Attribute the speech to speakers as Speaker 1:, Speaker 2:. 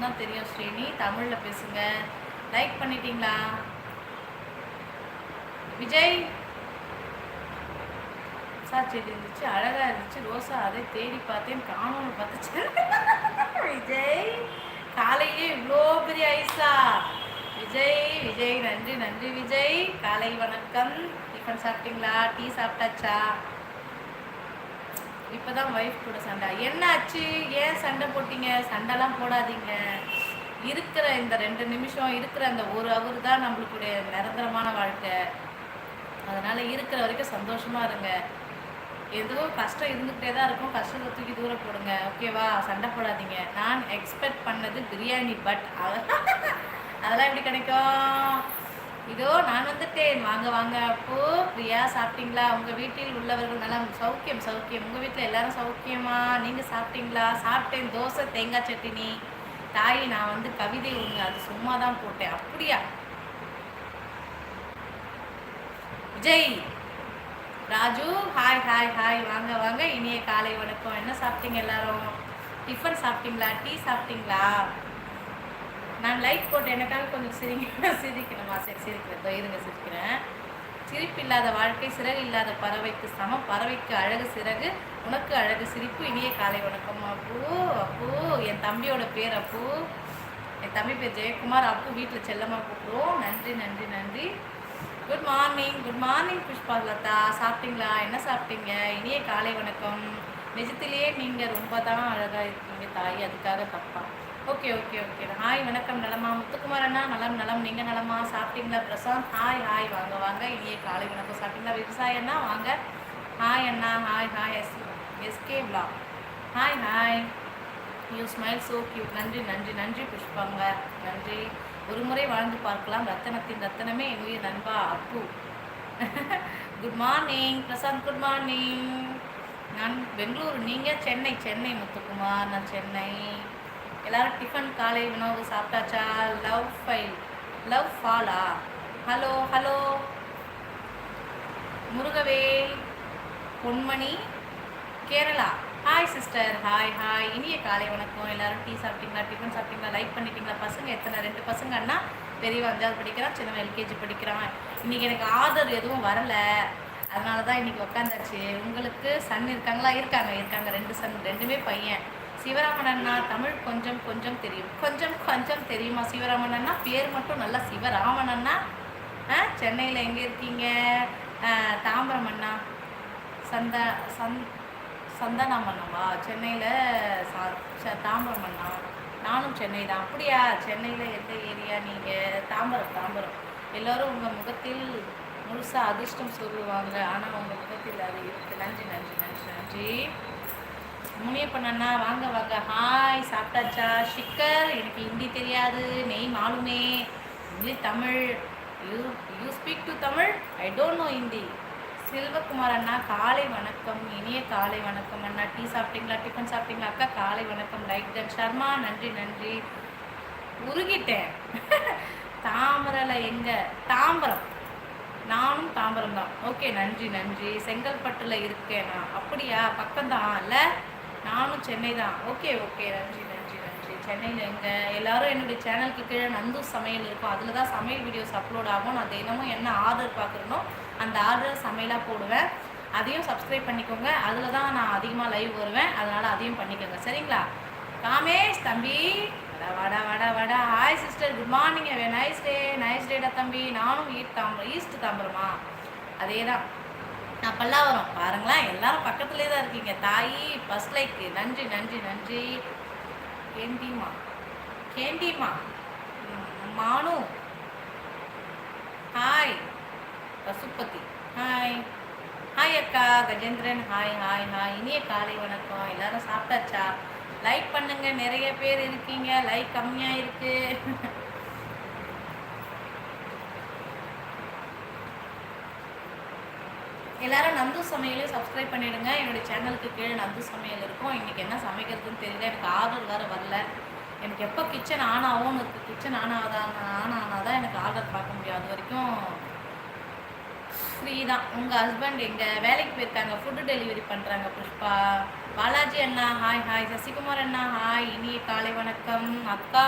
Speaker 1: மட்டும்தான் தெரியும் ஸ்ரீனி. தமிழில் பேசுங்க. லைக் பண்ணிட்டீங்களா? விஜய்? சார் செடி இருந்துச்சு அழகா இருந்துச்சு. ரோசா அதை தேடி பார்த்தேன். காணோம்னு பார்த்துச்சு. விஜய் காலையிலே இவ்வளோ பெரிய ஐஸா? விஜய் விஜய் நன்றி நன்றி விஜய். காலை வணக்கம். டிஃபன் சாப்பிட்டீங்களா? டீ சாப்பிட்டாச்சா? இப்போதான் ஒய்ஃப் கூட சண்டை. என்னாச்சு? ஏன் சண்டை போட்டீங்க? சண்டைலாம் போடாதீங்க. இருக்கிற இந்த ரெண்டு நிமிஷம் இருக்கிற அந்த ஒரு அவர் தான் நம்மளுக்குடைய நிரந்தரமான வாழ்க்கை. அதனால இருக்கிற வரைக்கும் சந்தோஷமா இருங்க. எதுவும் கஷ்டம் இருந்துகிட்டே தான் இருக்கும். கஷ்டத்தை தூக்கி தூரம் போடுங்க. ஓகேவா சண்டை போடாதீங்க. நான் எக்ஸ்பெக்ட் பண்ணது பிரியாணி பட் அதெல்லாம் எப்படி கிடைக்கும்? இதோ நான் வந்துட்டேன். வாங்க வாங்க. அப்போ பிரியா சாப்பிட்டீங்களா? உங்க வீட்டில் உள்ளவர்கள் நல்லா சௌக்கியம் சௌக்கியம். உங்க வீட்டில் எல்லாரும் சௌக்கியமா? நீங்க சாப்பிட்டீங்களா? சாப்பிட்டேன். தோசை தேங்காய் சட்னி. தாய் நான் வந்து கவிதை ஒன்று அது சும்மா தான் போட்டேன். அப்படியா? Vijay Raju hi hi hi வாங்க வாங்க. இனிய காலை வணக்கம். என்ன சாப்பிட்டீங்க எல்லாரும்? டிஃபன் சாப்பிட்டீங்களா? டீ சாப்பிட்டீங்களா? நான் லைக் போட்டு எனக்காக கொஞ்சம் சிரிங்க சிரிக்கணுமா? சரி சிரிக்கிறேன். இதோ இருங்க சிரிக்கிறேன். சிரிப்பு இல்லாத வாழ்க்கை சிறகு இல்லாத பறவைக்கு சமம். பறவைக்கு அழகு சிறகு உனக்கு அழகு சிரிப்பு இனிய காலை வணக்கம். அப்பூ அப்பூ என் தம்பியோட பேர் அப்பூ. என் தம்பி பேர் ஜெயக்குமார். அப்பு வீட்டில் செல்லமாக கூப்பிடுவோம். நன்றி நன்றி நன்றி. Good morning good morning Pushpa Latha சாப்பிட்டீங்களா? என்ன சாப்பிட்டீங்க? இனிய காலை வணக்கம். நிஜத்திலேயே நீங்கள் ரொம்ப தான் அழகாக இருக்கீங்க தாய். அதுக்காக தப்பா. Okay okay okay. ஹாய் வணக்கம் நலமா? முத்துக்குமார் அண்ணா நலம் நலம். நீங்கள் நலமா? சாப்பிட்டீங்களா? பிரசாந்த்? Hi hi. வாங்க வாங்க. இனிய காலை வணக்கம். சாப்பிட்டீங்களா? விவசாய அண்ணா வாங்க. Hi Anna. Hi hi. S S K black hi hi. You smile so cute நன்றி நன்றி நன்றி புஷ்பாங்க. நன்றி. ஒரு முறை வாழ்ந்து பார்க்கலாம். ரத்தனத்தின் ரத்தனமே என் உயிர் நண்பா அப்பு. Good morning Prashanth good morning நான் பெங்களூர். நீங்கள் சென்னை சென்னை முத்துக்குமார். நான் சென்னை. எல்லாரும் டிஃபன் காலை உணவு சாப்பிட்டாச்சா? Love file love ஃபாலா hello hello Murugavel Ponmani Kerala. Hi sister hi hi இனிய காலை வணக்கம். எல்லாரும் டீ சாப்பிட்டீங்களா? டிஃபன் சாப்பிட்டீங்களா? லைக் பண்ணிட்டீங்களா? பசங்க எத்தனை? ரெண்டு பசங்க அண்ணா பெரியவன் அஞ்சாவது படிக்கிறான் சின்னவன் எல்கேஜி படிக்கிறான். இன்னைக்கு எனக்கு ஆர்டர் எதுவும் வரல. அதனால தான் இன்னைக்கு உட்காந்தாச்சு உங்களுக்கு சன் இருக்காங்களா? இருக்காங்க. இருக்காங்க. ரெண்டு சன் ரெண்டுமே பையன். சிவராமன் தமிழ் கொஞ்சம் கொஞ்சம் தெரியும். கொஞ்சம் கொஞ்சம் தெரியுமா சிவராமன் பேர் மட்டும் நல்லா சிவராமன் அண்ணா ஆ சென்னையில் எங்கே இருக்கீங்க? தாம்பரம் அண்ணா சந்தா சந் சந்தானம் அண்ணாவா சென்னையில் சா ச- தாம்பரம் அண்ணா நானும் சென்னை தான். அப்படியா? சென்னையில் எந்த ஏரியா நீங்கள் தாம்பரம் தாம்பரம். எல்லோரும் உங்கள் முகத்தில் முழுசாக அதிர்ஷ்டம் சொல்லுவாங்க. ஆனால் உங்கள் முகத்தில் அது இருக்குது நன்றி நன்றி நன்றி நன்றி. முனியப்பன் அண்ணா வாங்க வாங்க. ஹாய் சாப்பிட்டாச்சா? ஷிக்கர் எனக்கு ஹிந்தி தெரியாது. நெய் மாலுமே. English Tamil. You you speak to Tamil? I don't know Hindi Selvakumar அண்ணா காலை வணக்கம். இனிய காலை வணக்கம் அண்ணா. டீ சாப்பிட்டீங்களா? டிஃபன் சாப்பிட்டீங்களா அக்கா? காலை வணக்கம். லைக் தன் சர்மா நன்றி நன்றி. உருகிட்டேன். தாமரல எங்க? தாம்பரம். நானும் தாம்பரம் தான். ஓகே நன்றி நன்றி. செங்கல்பட்டுல இருக்கேன் நான். அப்படியா? பக்கம்தான். இல்லை? நானும் சென்னை தான். ஓகே ஓகே நன்றி நன்றி நன்றி சென்னையில் எங்கே? எல்லாரும் என்னுடைய சேனலுக்கு கீழே நந்து சமையல் இருக்கும். அதில் தான் சமையல் வீடியோஸ் அப்லோட் ஆகும். நான் தினமும் என்ன ஆர்டர் பார்க்குறனோ அந்த ஆர்டர் சமையலாக போடுவேன். அதையும் சப்ஸ்கிரைப் பண்ணிக்கோங்க. அதில் தான் நான் அதிகமாக லைவ் வருவேன். அதனால் அதையும் பண்ணிக்கோங்க. சரிங்களா? காமேஷ் தம்பி. வட வாடா வாடா வாடா. Hi sister good morning nice day nice data தம்பி. நானும் ஈட் தாம்பரம் ஈஸ்ட் தாம்பரமா? அதே தான் நான் பல்லாவரம் பாருங்களேன் எல்லாரும் பக்கத்துலேயே தான் இருக்கீங்க. தாயி ஃபஸ்ட் லைக் நன்றி நன்றி நன்றி. கேண்டிமா கேண்டிமா ம், மானு. ஹாய் பசுபதி. ஹாய் ஹாய் அக்கா கஜேந்திரன். ஹாய் ஹாய் ஹாய் இனிய காலை வணக்கம். எல்லாரும் சாப்பிட்டாச்சா? லைக் பண்ணுங்க. நிறைய பேர் இருக்கீங்க. லைக் கம்மியாக இருக்குது எல்லாரும் நந்து சமையலையும் சப்ஸ்கிரைப் பண்ணிவிடுங்க என்னுடைய சேனலுக்கு கீழே நந்து சமையல் இருக்கும். இன்றைக்கி என்ன சமைக்கிறதுன்னு தெரியல. எனக்கு ஆர்டர் வேறு வரல. எனக்கு எப்போ கிச்சன் ஆன் ஆகும் இருக்குது கிச்சன் ஆன் ஆகாதான் ஆன் ஆனால் தான் எனக்கு ஆர்டர் பார்க்க முடியும். அது வரைக்கும் ஃப்ரீ தான். உங்கள் ஹஸ்பண்ட் எங்கள் வேலைக்கு போயிருக்காங்க. ஃபுட்டு டெலிவரி பண்ணுறாங்க புஷ்பா. பாலாஜி அண்ணா ஹாய் ஹாய் சசிகுமார் அண்ணா ஹாய் இனிய காலை வணக்கம். அக்கா